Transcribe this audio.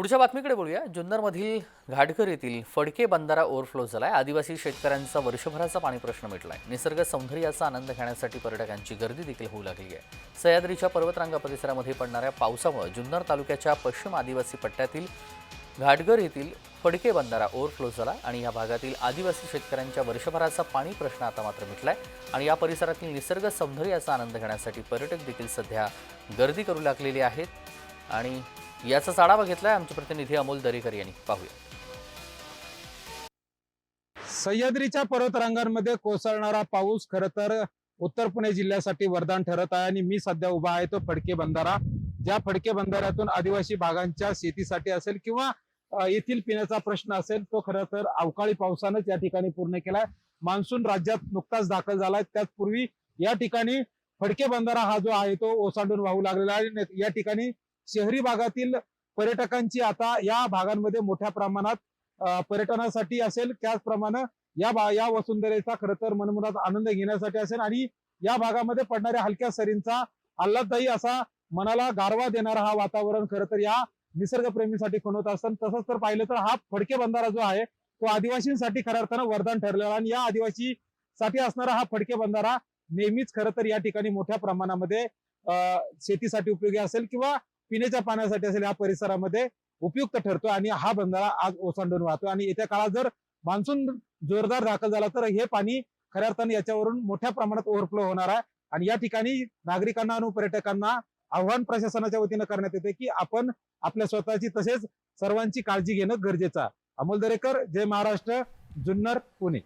पुढच्या बातमीकडे बोलूया. जुन्नरमधील घाटघर येथील फडके बंधारा ओव्हरफ्लो झालाय. आदिवासी शेतकऱ्यांचा वर्षभराचा पाणी प्रश्न मिटलाय. निसर्ग सौंदर्याचा आनंद घेण्यासाठी पर्यटकांची गर्दी देखील होऊ लागली आहे. सह्याद्रीच्या पर्वतरांगा परिसरामध्ये पडणाऱ्या पावसामुळे जुन्नर तालुक्याच्या पश्चिम आदिवासी पट्ट्यातील घाटघर येथील फडके बंधारा ओव्हरफ्लो झाला आणि या भागातील आदिवासी शेतकऱ्यांच्या वर्षभराचा पाणी प्रश्न आता मात्र मिटलाय आणि या परिसरातील निसर्ग सौंदर्याचा आनंद घेण्यासाठी पर्यटक देखील सध्या गर्दी करू लागलेली आहेत आणि याचाच आढावा घेतलाय आमचे प्रतिनिधी अमोल दरेकर यांनी. पाहूया. सह्याद्रीच्या पर्वतरांगांमध्ये कोसळणारा पाऊस खर तर उत्तर पुणे जिल्ह्यासाठी वरदान ठरत आहे आणि मी सध्या उभा आहे तो फडके बंधारा. ज्या फडके बंधाऱ्यातून आदिवासी भागांच्या शेतीसाठी असेल किंवा येथील पिण्याचा प्रश्न असेल तो खरं तर अवकाळी पावसानंच या ठिकाणी पूर्ण केलाय. मान्सून राज्यात नुकताच दाखल झालाय. त्याचपूर्वी या ठिकाणी फडके बंधारा हा जो आहे तो ओसांडून वाहू लागलेला आहे या ठिकाणी शहरी भागातील पर्यटकांची आता या भागांमध्ये मोठ्या प्रमाणात पर्यटनासाठी असेल त्याचप्रमाणे या भा या वसुंधरेचा खरं तर मनमुनात आनंद घेण्यासाठी असेल आणि या भागामध्ये पडणाऱ्या हलक्या सरींचा आल्हाददायी असा मनाला गारवा देणारा हा वातावरण खरं तर या निसर्गप्रेमीसाठी खुणवत असतं. तसंच तर पाहिलं तर हा फडके बंधारा जो आहे तो आदिवासींसाठी खऱ्या अर्थानं वरदान ठरलेला आणि या आदिवासी साठी असणारा हा फडके बंधारा नेहमीच खरं तर या ठिकाणी मोठ्या प्रमाणामध्ये शेतीसाठी उपयोगी असेल किंवा पिण्याच्या पाण्यासाठी असेल या परिसरामध्ये उपयुक्त ठरतो आणि हा बंधारा आज ओसांडून वाहतो आणि येत्या काळात जर मान्सून जोरदार दाखल झाला तर हे पाणी खऱ्या अर्थाने याच्यावरून मोठ्या प्रमाणात ओव्हरफ्लो होणार आहे. आणि या ठिकाणी नागरिकांना आणि पर्यटकांना आव्हान प्रशासनाच्या वतीनं करण्यात येते की आपण आपल्या स्वतःची तसेच सर्वांची काळजी घेणं गरजेचं आहे. अमोल दरेकर जय महाराष्ट्र जुन्नर पुणे.